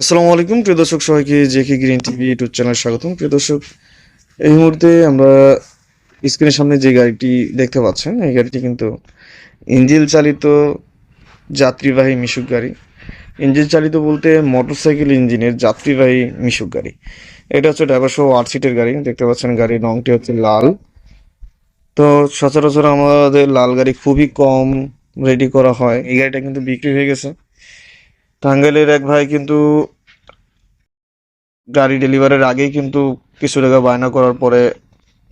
আসসালামু আলাইকুম, প্রিয় দর্শক, সবাইকে JK green TV YouTube channel স্বাগতম। প্রিয় দর্শক, এই মুহূর্তে আমরা স্ক্রিনের সামনে যে গাড়িটি দেখতে পাচ্ছেন, এই গাড়িটি কিন্তু ইঞ্জিল চালিত যাত্রীবাহী মিশুক গাড়ি। ইঞ্জিন চালিত বলতে মোটরসাইকেল ইঞ্জিনের যাত্রীবাহী মিশুক গাড়ি। এটা হচ্ছে ড্রাইভার সহ আট সিটের গাড়ি, দেখতে পাচ্ছেন গাড়ির রংটি হচ্ছে লাল। তো সচরাচর আমাদের লাল গাড়ি খুবই কম রেডি করা হয়। এই গাড়িটা কিন্তু বিক্রি হয়ে গেছে। টাঙ্গাইলের এক ভাই কিন্তু গাড়ি ডেলিভারির আগেই কিন্তু কিছু টাকা বায়না করার পরে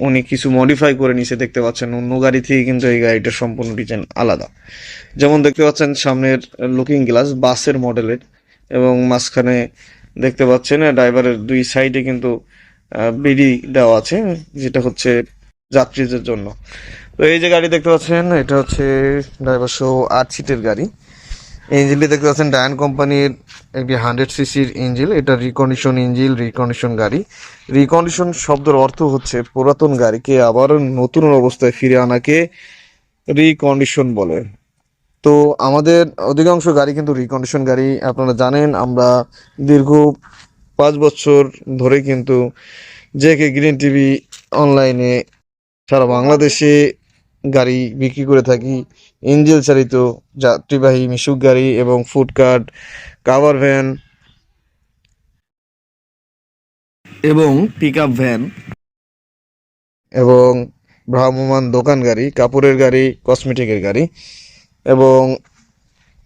উনি কিছু মডিফাই করে নিছে দেখতে পাচ্ছেন। অন্য গাড়ি থেকে কিন্তু এই গাড়িটার সম্পূর্ণ ডিজাইন আলাদা। যেমন দেখতে পাচ্ছেন সামনের লুকিং গ্লাস বাসের মডেলের এবং মাঝখানে দেখতে পাচ্ছেন ড্রাইভারের দুই সাইডে কিন্তু বিডি দেওয়া আছে, যেটা হচ্ছে যাত্রীদের জন্য। তো এই যে গাড়ি দেখতে পাচ্ছেন, এটা হচ্ছে ড্রাইভার সহ আট সিটের গাড়ি। ইঞ্জিনটি দেখতে পাচ্ছেন, ডায়ান কোম্পানির একটি হান্ড্রেড সিসির ইঞ্জিন। এটা রিকন্ডিশন ইঞ্জিন রিকন্ডিশন গাড়ি। রিকন্ডিশন শব্দের অর্থ হচ্ছে পুরাতন গাড়িকে আবার নতুন অবস্থায় ফিরে আনাকে রিকন্ডিশন বলে। তো আমাদের অধিকাংশ গাড়ি কিন্তু রিকন্ডিশন গাড়ি। আপনারা জানেন, আমরা দীর্ঘ পাঁচ বছর ধরে কিন্তু জেকে গ্রিন টিভি অনলাইনে সারা বাংলাদেশে গাড়ি বিক্রি করে থাকি। ইঞ্জিল চালিত যাত্রীবাহী মিশুক গাড়ি এবং ফুডকার্ট কাভার ভ্যান এবং পিক আপ ভ্যান এবং ভ্রাম্যমান দোকান গাড়ি কাপড়ের গাড়ি কসমেটিকের গাড়ি এবং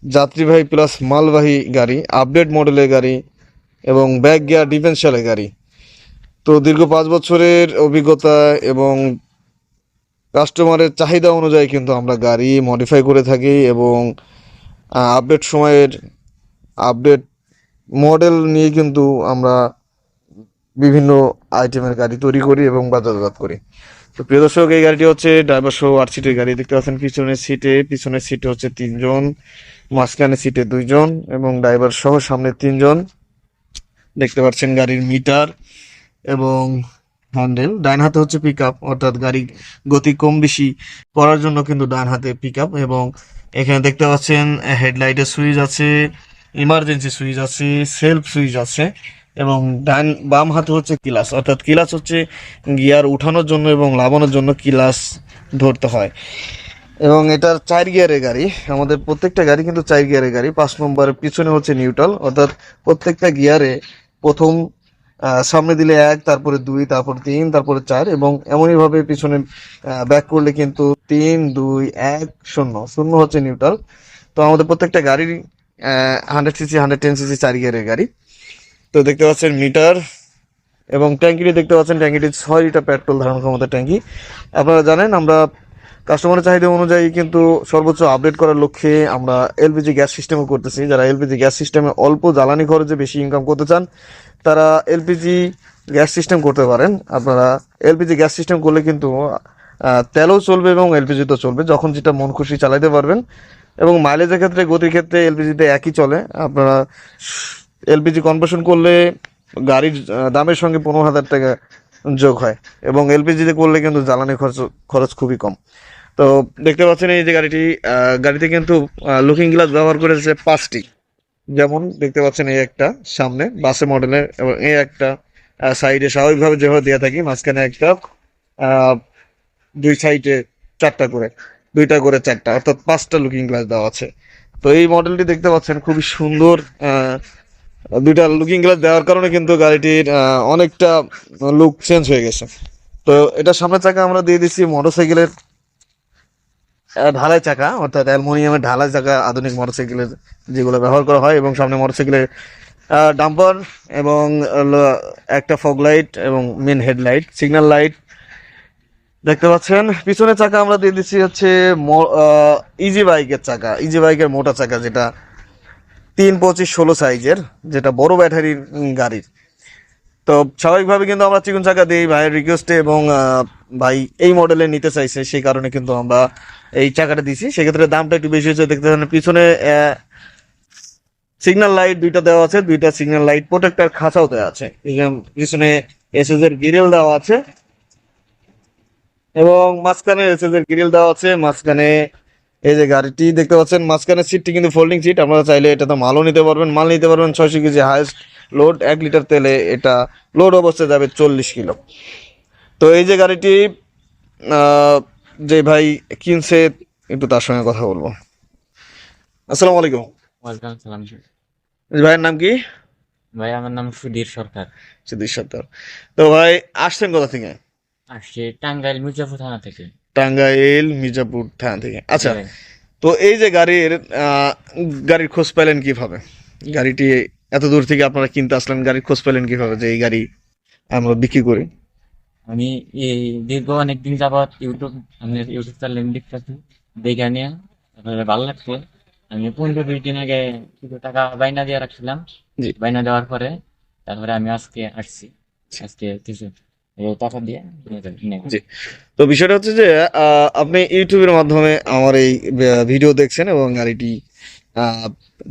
যাত্রীবাহী প্লাস মালবাহী গাড়ি আপডেট মডেলের গাড়ি এবং ব্যাগ গিয়ার ডিফেন্সিয়ালের গাড়ি। তো দীর্ঘ পাঁচ বছরের অভিজ্ঞতা এবং কাস্টমারের চাহিদা অনুযায়ী কিন্তু আমরা গাড়ি মডিফাই করে থাকি এবং আপডেট সময়ের আপডেট মডেল নিয়ে কিন্তু আমরা বিভিন্ন আইটেমের গাড়ি তৈরি করি এবং বাজারজাত করি। তো প্রিয় দর্শক, এই গাড়িটি হচ্ছে ড্রাইভার সহ আট সিটের গাড়ি। দেখতে পাচ্ছেন পিছনের সিটে পিছনের সিটে হচ্ছে তিনজন, মাঝখানে সিটে দুইজন এবং ড্রাইভার সহ সামনে তিনজন। দেখতে পাচ্ছেন গাড়ির মিটার এবং হ্যান্ডেল ডাইন হাতে হচ্ছে পিক আপ অর্থাৎ গাড়ি গতি কম বেশি করার জন্য কিন্তু ডান হাতে পিক আপ এবং এখানে দেখতে পাচ্ছেন হেডলাইটের সুইচ আছে ইমার্জেন্সি সুইচ আছে সেলফ সুইচ আছে এবং ডান, বাম হাতে হচ্ছে কিলাস অর্থাৎ কিলাস হচ্ছে গিয়ার উঠানোর জন্য এবং লাগানোর জন্য কিলাস ধরতে হয়। এবং এটার চার গিয়ারের গাড়ি, আমাদের প্রত্যেকটা গাড়ি কিন্তু চার গিয়ারের গাড়ি, পাঁচ নম্বরের পিছনে হচ্ছে নিউট্রাল অর্থাৎ প্রত্যেকটা গিয়ারে প্রথম সামনে দিলে এক, তারপরে দুই, তারপর তিন, তারপরে চার, এবং এমনই ভাবে পিছনে ব্যাক করলে কিন্তু তিন, দুই, এক, শূন্য। শূন্য হচ্ছে নিউট্রাল তো আমাদের প্রত্যেকটা গাড়ির hundred CC hundred ten CC চার গিয়ারের গাড়ি। তো দেখতে পাচ্ছেন মিটার এবং ট্যাঙ্কিটি দেখতে পাচ্ছেন, ট্যাঙ্কিটি ছয় লিটার পেট্রোল ধারণ ক্ষমতা ট্যাঙ্কি। আপনারা জানেন, আমরা কাস্টমারের চাহিদা অনুযায়ী কিন্তু সর্বোচ্চ আপডেট করার লক্ষ্যে আমরা এলপিজি গ্যাস সিস্টেমও করতেছি। যারা এলপিজি গ্যাস সিস্টেমে অল্প জ্বালানি খরচে বেশি ইনকাম করতে চান তারা এলপিজি গ্যাস সিস্টেম করতে পারেন। আপনারা এলপিজি গ্যাস সিস্টেম করলে কিন্তু তেলও চলবে এবং এলপিজি তো চলবে, যখন যেটা মন খুশি চালাইতে পারবেন। এবং মাইলেজের ক্ষেত্রে, গতির ক্ষেত্রে এলপিজিতে একই চলে। আপনারা এলপিজি কনভার্সন করলে গাড়ির দামের সঙ্গে পনেরো হাজার টাকা যোগ হয়। এবং এলপিজিতে করলে কিন্তু জ্বালানি খরচ খরচ খুবই কম। তো দেখতে পাচ্ছেন এই যে গাড়িটি গাড়িতে কিন্তু লুকিং গ্লাস ব্যবহার করেছে পাঁচটি। যেমন দেখতে পাচ্ছেন এই একটা সামনে, বাসে মডেলের এবং এই একটা সাইডে স্বাভাবিকভাবে যেভাবে দেওয়া থাকি, মাঝখানে একটা দুই সাইডে চারটা করে, দুইটা করে চারটা, অর্থাৎ পাঁচটা লুকিং গ্লাস দেওয়া আছে। তো এই মডেলটি দেখতে পাচ্ছেন খুবই সুন্দর দুইটা লুকিং গ্লাস দেওয়ার কারণে কিন্তু গাড়িটির অনেকটা লুক চেঞ্জ হয়ে গেছে। তো এটা সামনের চাকা আমরা দিয়ে দিচ্ছি মোটরসাইকেলের ঢালাই চাকা, অর্থাৎ অ্যালুমিনিয়ামের ঢালাই চাকা আধুনিক মোটরসাইকেলের যেগুলো ব্যবহার করা হয় এবং সামনে মোটরসাইকেলের ডাম্পার এবং একটা ফগ লাইট এবং মেন হেডলাইট সিগন্যাল লাইট দেখতে পাচ্ছেন, পিছনের চাকা আমরা দিয়ে দিচ্ছি হচ্ছে ইজি বাইকের চাকা ইজি বাইকের মোটা চাকা যেটা তিন পঁচিশ ষোলো সাইজের যেটা বড় ব্যাটারির গাড়ির। তো স্বাভাবিকভাবে কিন্তু আমরা চিকন চাকা দিই ভাইয়ের রিকোয়েস্টে এবং ভাই এই মডেলে নিতে চাইছে সেই কারণে কিন্তু আমরা এই চাকাটা দিছি সেক্ষেত্রে দামটা একটু বেশি হচ্ছে দেখতে পাচ্ছেন পিছনে সিগন্যাল লাইট দুইটা দেওয়া আছে, দুইটা সিগন্যাল লাইট প্রোটেক্টার খাঁচাও দেওয়া আছে। পিছনে এসএস এর গ্রিল দেওয়া আছে এবং মাঝখানে এসএস এর গ্রিল দেওয়া আছে, মাঝখানে এই যে গাড়িটি দেখতে পাচ্ছেন, মাঝখানে সিটটি কিন্তু ফোল্ডিং সিট আপনারা চাইলে এটা তো মালও নিতে পারবেন, মাল নিতে পারবেন, ছয়শো কেজি হাইস্ট লোড এক লিটার তেলে এটা লোড অবস্থায় যাবে চল্লিশ কিলো। তো এই যে গাড়িটি যে ভাই কিনছে একটু তার সঙ্গে কথা বলব। আসসালামু আলাইকুম। ওয়েলকাম সালাম ভাইয়ের নাম কি? ভাই আমার নাম সুধীর সরকার। সিদ্দিক সত্তর তো ভাই আসছেন কোথা থেকে? আসছি টাঙ্গাইল মির্জাপুর থানা থেকে। টাঙ্গাইল মির্জাপুর থানা থেকে। আচ্ছা তো এই যে গাড়ির গাড়ির খোঁজ পেলেন কীভাবে? গাড়িটি এত দূর থেকে আপনারা কিনতে আসলেন গাড়ির খোঁজ পেলেন কীভাবে যে এই গাড়ি আমরা বিক্রি করি আমি এই দীর্ঘ অনেকদিন যাবত ইউটিউব আমি ইউটিউব চ্যানেল দেখতেছি দেখে নিয়ে তারপরে ভালো লাগছে আমি পনেরো বিশ দিন আগে কিছু টাকা বাইনা দিয়ে রাখছিলাম। বাইনা দেওয়ার পরে তারপরে আমি আজকে আসছি আজকে কিছু টাকা দিয়ে। জি। তো বিষয়টা হচ্ছে যে আপনি ইউটিউবের মাধ্যমে আমার এই ভিডিও দেখছেন এবং গাড়িটি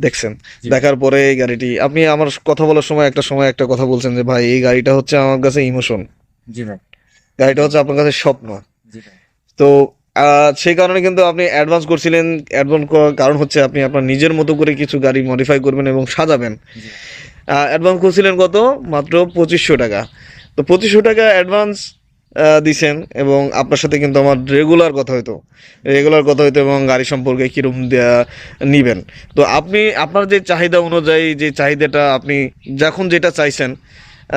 দেখছেন। দেখার পরে এই গাড়িটি আপনি আমার কথা বলার সময় একটা সময় একটা কথা বলছেন যে ভাই এই গাড়িটা হচ্ছে আমার কাছে ইমোশন। জি ভাই। গাড়িটা হচ্ছে আপনার কাছে স্বপ্ন। তো সেই কারণে কিন্তু আপনি অ্যাডভান্স করছিলেন। অ্যাডভান্স করার কারণ হচ্ছে আপনি আপনার নিজের মতো করে কিছু গাড়ি মডিফাই করবেন এবং সাজাবেন। অ্যাডভান্স করছিলেন কত? মাত্র পঁচিশশো টাকা। তো পঁচিশশো টাকা অ্যাডভান্স দিছেন এবং আপনার সাথে কিন্তু আমার রেগুলার কথা হইতো। রেগুলার কথা হইতো এবং গাড়ি সম্পর্কে কীরকম নিবেন। তো আপনি আপনার যে চাহিদা অনুযায়ী যে চাহিদাটা আপনি যখন যেটা চাইছেন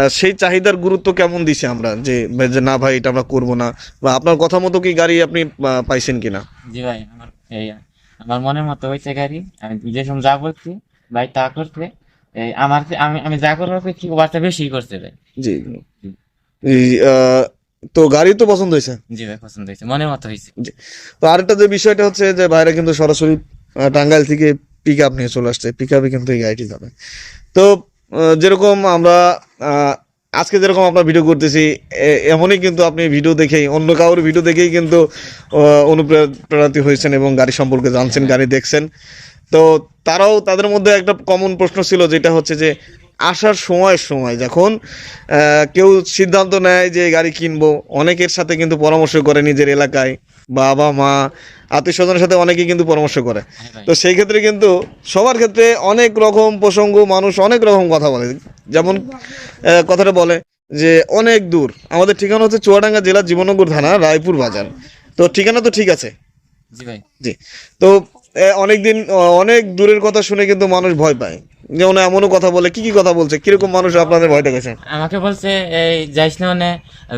সেই চাহিদার গুরুত্ব কেমন দিছে আমরা? যে যে না ভাই এটা আমরা করব না। বা আপনার কথা মতো কি গাড়ি আপনি পাইছেন কিনা? জি ভাই আমার আমার মনের মতো হয়েছে গাড়ি। আমি যে সময় যা বলছি ভাই তা করছে। আমার যে- আমি আমি যা করার কি বেশি করছে ভাই? জি আহ, তো গাড়ি তো পছন্দ হয়েছে? জি ভাই পছন্দ হয়েছে। মনের মতো হয়েছে। তো আরেকটা যে বিষয়টা হচ্ছে যে বাইরে কিন্তু সরাসরি টাঙ্গাইল থেকে পিক আপ নিয়ে চলে আসছে। পিক আপে কিন্তু এই গাড়িটি যাবে। তো যেরকম আমরা আজকে যেরকম আমরা ভিডিও করতেছি এমনই কিন্তু আপনি ভিডিও দেখেই অন্য কারোর ভিডিও দেখেই কিন্তু আহ, হয়েছেন এবং গাড়ি সম্পর্কে জানছেন গাড়ি দেখছেন। তো তারাও তাদের মধ্যে একটা কমন প্রশ্ন ছিল যেটা হচ্ছে যে আসার সময় সময়। যখন কেউ সিদ্ধান্ত নেয় যে গাড়ি কিনবো অনেকের সাথে কিন্তু পরামর্শ করে নিজের এলাকায়। বাবা মা আত্মীয় স্বজনের সাথে অনেকেই কিন্তু পরামর্শ করে। হ্যাঁ তো সেই ক্ষেত্রে কিন্তু সবার ক্ষেত্রে অনেক রকম প্রসঙ্গ মানুষ অনেক রকম কথা বলে। যেমন কথাটা বলে যে অনেক দূর। আমাদের ঠিকানা হচ্ছে চুয়াডাঙ্গা জেলার জীবনগর থানা রায়পুর বাজার। তো ঠিকানা তো ঠিক আছে। জি ভাই। জি। তো অনেক দিন অনেক দূরের কথা শুনে কিন্তু মানুষ ভয় পায়। যেমন এমনও কথা বলে কি কি কথা বলছে কীরকম মানুষ আপনাদের ভয় দেখাচ্ছে আমাকে বলছে এই যাইস না মানে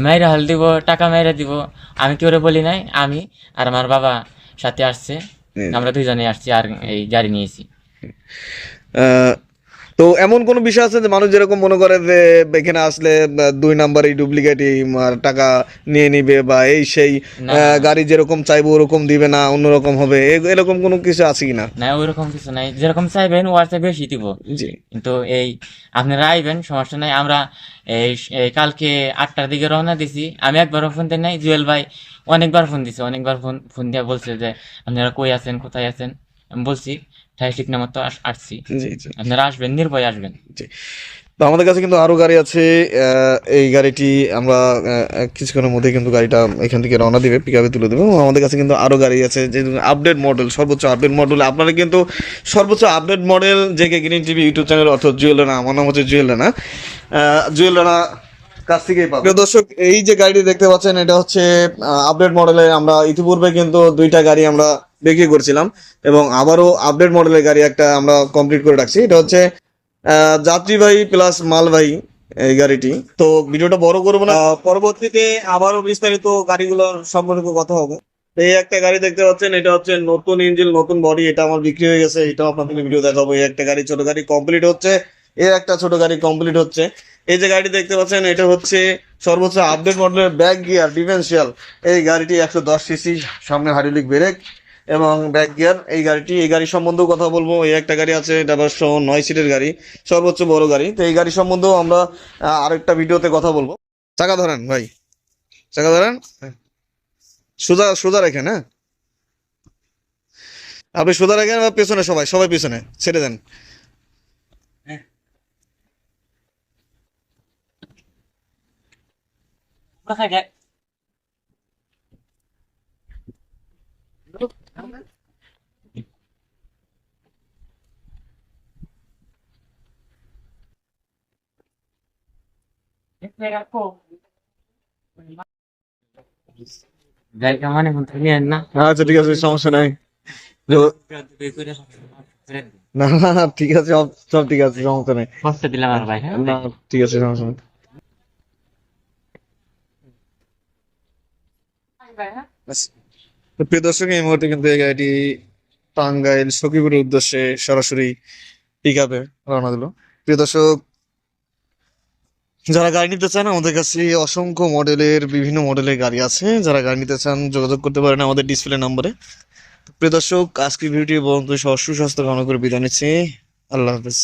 মেয়েরা হাল দিব টাকা মেয়েরা দিব। আমি কি ওরে বলি নাই? আমি আর আমার বাবা সাথে আসছে। আমরা দুইজনে আসছি আর এই গাড়ি নিয়েছি আহ, তো এমন কোনো বিষয় আছে যে মানুষ যেরকম মনে করে যে এখানে আসলে দুই নাম্বারই ডুপ্লিকেটই টাকা নিয়ে নিবে বা এই সেই গাড়ি যেরকম চাইব ওরকম দিবে না অন্যরকম হবে এরকম কোনো কিছু আছে কি না না ওইরকম কিছু নাই। যেরকম চাইবেন ওর চেয়ে বেশি দিব। জি। কিন্তু এই আপনারা আইবেন সমস্যা নাই। আমরা এই এই কালকে আটটার দিকে রওনা দিছি। আমি একবারও ফোন দেই নাই। জুয়েল ভাই অনেকবার ফোন দিছে। অনেকবার ফোন ফোন দিয়ে বলছে যে আপনারা কই আছেন কোথায় আছেন? আমি বলছি ঠাই ঠিক নামত তো আসছি। আপনারা আসবেন নির্ভয় আসবেন। তো আমাদের কাছে কিন্তু আরও গাড়ি আছে এই গাড়িটি আমরা কিছুক্ষণের মধ্যে কিন্তু গাড়িটা এখান থেকে রওনা দিবে পিক আপে তুলে দেবে আমাদের কাছে কিন্তু আরও গাড়ি আছে যে আপডেট মডেল সর্বোচ্চ আপডেট মডেল আপনারা কিন্তু সর্বোচ্চ আপডেট মডেল যে গ্রিন টিভি ইউটিউব চ্যানেল অর্থাৎ জুয়েল রানা আমার নাম হচ্ছে জুয়েল রানা। জুয়েল রানা কাছ থেকেই পাবেন দর্শক এই যে গাড়িটি দেখতে পাচ্ছেন এটা হচ্ছে আপডেট মডেলে আমরা ইতিপূর্বে কিন্তু দুইটা গাড়ি আমরা বিক্রি করছিলাম এবং আবারও আপডেট মডেলের গাড়ি একটা আমরা কমপ্লিট করে রাখছি। এটা হচ্ছে আহ, যাত্রীবাহী প্লাস মালবাহী এই গাড়িটি। তো ভিডিওটা বড় করব না। পরবর্তীতে আবারও বিস্তারিত গাড়িগুলোর সম্পর্কে কথা হবে। তো এই একটা গাড়ি দেখতে পাচ্ছেন এটা হচ্ছে নতুন ইঞ্জিন নতুন বডি এটা আমার বিক্রি হয়ে গেছে এটাও আপনাদের ভিডিও দেখাবো। এই একটা গাড়ি ছোট গাড়ি কমপ্লিট হচ্ছে। এর একটা ছোট গাড়ি কমপ্লিট হচ্ছে। এই যে গাড়ি দেখতে পাচ্ছেন, এটা হচ্ছে সর্বোচ্চ আপডেট মডেলের ব্যাক গিয়ার ডিফেন্সিয়াল এই গাড়িটি একশো দশ সিসি সামনে হাইড্রোলিক ব্রেক এবং ব্যাক গিয়ার এই গাড়িটি, এই গাড়ি সম্বন্ধেও কথা বলব। এই একটা গাড়ি আছে, এটা অবশ্য নয় সিটের গাড়ি, সর্বোচ্চ বড় গাড়ি। তো এই গাড়ি সম্বন্ধেও আমরা আরেকটা ভিডিওতে কথা বলব। চাকা ধরেন ভাই। চাকা ধরেন। সোজা সোজা রেখেন হ্যাঁ? আপনি সোজা রাখেন পেছনে সবাই সবাই পেছনে, ছেড়ে দেন। কোথায় ফোন না আচ্ছা ঠিক আছে সমস্যা নাই। না না না, ঠিক আছে সব সব ঠিক আছে সমস্যা নেই। কষ্ট দিলাম আর ভাই হ্যাঁ? না ঠিক আছে সমস্যা নেই। প্রিয় দর্শক, এই মুহূর্তে কিন্তু গাড়িটি টাঙ্গাইল সখীপুরের উদ্দেশ্যে সরাসরি পিক আপে রওনা দিল। প্রিয় দর্শক, যারা গাড়ি নিতে চান, আমাদের কাছে অসংখ্য মডেলের, বিভিন্ন মডেলের গাড়ি আছে। যারা গাড়ি নিতে চান, যোগাযোগ করতে পারেন আমাদের ডিসপ্লে নম্বরে প্রিয় দর্শক, আজকের ভিডিওটি বন্ধু সুস্বাস্থ্য কামনা করে বিদায় নিচ্ছি। আল্লাহ হাফেজ।